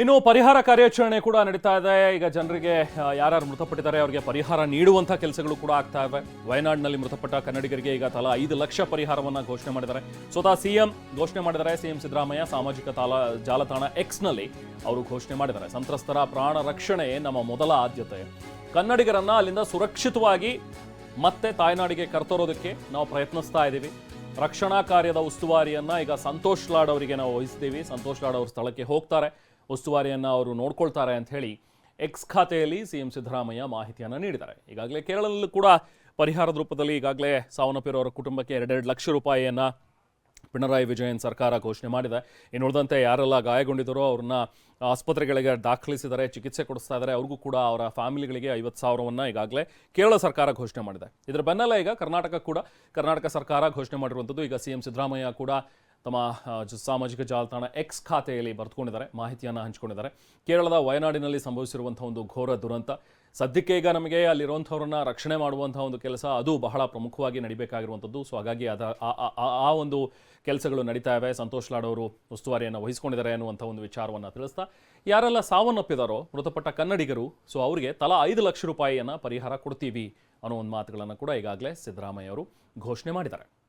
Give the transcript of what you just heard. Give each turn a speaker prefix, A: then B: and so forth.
A: ಇನ್ನು ಪರಿಹಾರ ಕಾರ್ಯಾಚರಣೆ ಕೂಡ ನಡೀತಾ ಇದೆ. ಈಗ ಜನರಿಗೆ ಯಾರ್ಯಾರು ಮೃತಪಟ್ಟಿದ್ದಾರೆ, ಅವರಿಗೆ ಪರಿಹಾರ ನೀಡುವಂಥ ಕೆಲಸಗಳು ಕೂಡ ಆಗ್ತಾ ಇವೆ. ವಯನಾಡ್ನಲ್ಲಿ ಮೃತಪಟ್ಟ ಕನ್ನಡಿಗರಿಗೆ ಈಗ ತಲಾ ಐದು ಲಕ್ಷ ಪರಿಹಾರವನ್ನು ಘೋಷಣೆ ಮಾಡಿದ್ದಾರೆ. ಸ್ವತಃ ಸಿಎಂ ಘೋಷಣೆ ಮಾಡಿದ್ದಾರೆ. ಸಿಎಂ ಸಿದ್ದರಾಮಯ್ಯ ಸಾಮಾಜಿಕ ತಾಲ, ಜಾಲತಾಣ ಎಕ್ಸ್ನಲ್ಲಿ ಅವರು ಘೋಷಣೆ ಮಾಡಿದ್ದಾರೆ. ಸಂತ್ರಸ್ತರ ಪ್ರಾಣ ರಕ್ಷಣೆ ನಮ್ಮ ಮೊದಲ ಆದ್ಯತೆ. ಕನ್ನಡಿಗರನ್ನ ಅಲ್ಲಿಂದ ಸುರಕ್ಷಿತವಾಗಿ ಮತ್ತೆ ತಾಯ್ನಾಡಿಗೆ ಕರ್ತರೋದಕ್ಕೆ ನಾವು ಪ್ರಯತ್ನಿಸ್ತಾ ಇದ್ದೀವಿ. ರಕ್ಷಣಾ ಕಾರ್ಯದ ಉಸ್ತುವಾರಿಯನ್ನ ಈಗ ಸಂತೋಷ್ ಲಾಡ್ ಅವರಿಗೆ ನಾವು ವಹಿಸ್ತೀವಿ. ಸಂತೋಷ್ ಲಾಡ್ ಅವರು ಸ್ಥಳಕ್ಕೆ ಹೋಗ್ತಾರೆ. ಉಸ್ತುವಾರಿಯನ್ನ ಅವರು ನೋಡ್ಕೊಳ್ತಾರೆ ಅಂತ ಹೇಳಿ ಎಕ್ಸ್ ಖಾತೆಯಲ್ಲಿ ಸಿಎಂ ಸಿದ್ದರಾಮಯ್ಯ ಮಾಹಿತಿಯನ್ನು ನೀಡಿದ್ದಾರೆ. ಈಗಾಗಲೇ ಕೇರಳದಲ್ಲೂ ಕೂಡ ಪರಿಹಾರದ ರೂಪದಲ್ಲಿ ಈಗಾಗಲೇ ಸಾವನ್ನಪ್ಪಿರೋರ ಕುಟುಂಬಕ್ಕೆ ಎರಡೆರಡು ಲಕ್ಷ ರೂಪಾಯಿಯನ್ನು ಪಿಣರಾಯಿ ವಿಜಯನ್ ಸರ್ಕಾರ ಘೋಷಣೆ ಮಾಡಿದೆ. ಇನ್ನು ಉಳಿದಂತೆ ಯಾರೆಲ್ಲ ಗಾಯಗೊಂಡಿದ್ದರೋ ಅವ್ರನ್ನ ಆಸ್ಪತ್ರೆಗಳಿಗೆ ದಾಖಲಿಸಿದರೆ, ಚಿಕಿತ್ಸೆ ಕೊಡಿಸ್ತಾ ಇದ್ದಾರೆ. ಅವ್ರಿಗೂ ಕೂಡ ಅವರ ಫ್ಯಾಮಿಲಿಗಳಿಗೆ ಐವತ್ತು ಸಾವಿರವನ್ನು ಈಗಾಗಲೇ ಕೇರಳ ಸರ್ಕಾರ ಘೋಷಣೆ ಮಾಡಿದೆ. ಇದರ ಬೆನ್ನಲ್ಲೇ ಈಗ ಕರ್ನಾಟಕ ಕೂಡ, ಕರ್ನಾಟಕ ಸರ್ಕಾರ ಘೋಷಣೆ ಮಾಡಿರುವಂಥದ್ದು ಈಗ ಸಿ ಎಂ ಸಿದ್ದರಾಮಯ್ಯ ಕೂಡ ತಮ್ಮ ಸಾಮಾಜಿಕ ಜಾಲತಾಣ ಎಕ್ಸ್ ಖಾತೆಯಲ್ಲಿ ಬರೆದುಕೊಂಡಿದ್ದಾರೆ, ಮಾಹಿತಿಯನ್ನು ಹಂಚಿಕೊಂಡಿದ್ದಾರೆ. ಕೇರಳದ ವಯನಾಡಿನಲ್ಲಿ ಸಂಭವಿಸಿರುವಂಥ ಒಂದು ಘೋರ ದುರಂತ. ಸದ್ಯಕ್ಕೆ ಈಗ ನಮಗೆ ಅಲ್ಲಿರುವಂಥವ್ರನ್ನ ರಕ್ಷಣೆ ಮಾಡುವಂಥ ಒಂದು ಕೆಲಸ ಅದು ಬಹಳ ಪ್ರಮುಖವಾಗಿ ನಡಿಬೇಕಾಗಿರುವಂಥದ್ದು ಸೊ ಹಾಗಾಗಿ ಅದ, ಆ- ಒಂದು ಕೆಲಸಗಳು ನಡೀತಾ ಇವೆ. ಸಂತೋಷ್ ಲಾಡವರು ಉಸ್ತುವಾರಿಯನ್ನು ವಹಿಸಿಕೊಂಡಿದ್ದಾರೆ ಅನ್ನುವಂಥ ಒಂದು ವಿಚಾರವನ್ನು ತಿಳಿಸ್ತಾ. ಯಾರೆಲ್ಲ ಸಾವನ್ನಪ್ಪಿದಾರೋ, ಮೃತಪಟ್ಟ ಕನ್ನಡಿಗರು ಸೊ ಅವರಿಗೆ ತಲಾ ಐದು ಲಕ್ಷ ರೂಪಾಯಿಯನ್ನು ಪರಿಹಾರ ಕೊಡ್ತೀವಿ ಅನ್ನೋ ಒಂದು ಮಾತುಗಳನ್ನು ಕೂಡ ಈಗಾಗಲೇ ಸಿದ್ದರಾಮಯ್ಯ ಅವರು ಘೋಷಣೆ ಮಾಡಿದ್ದಾರೆ.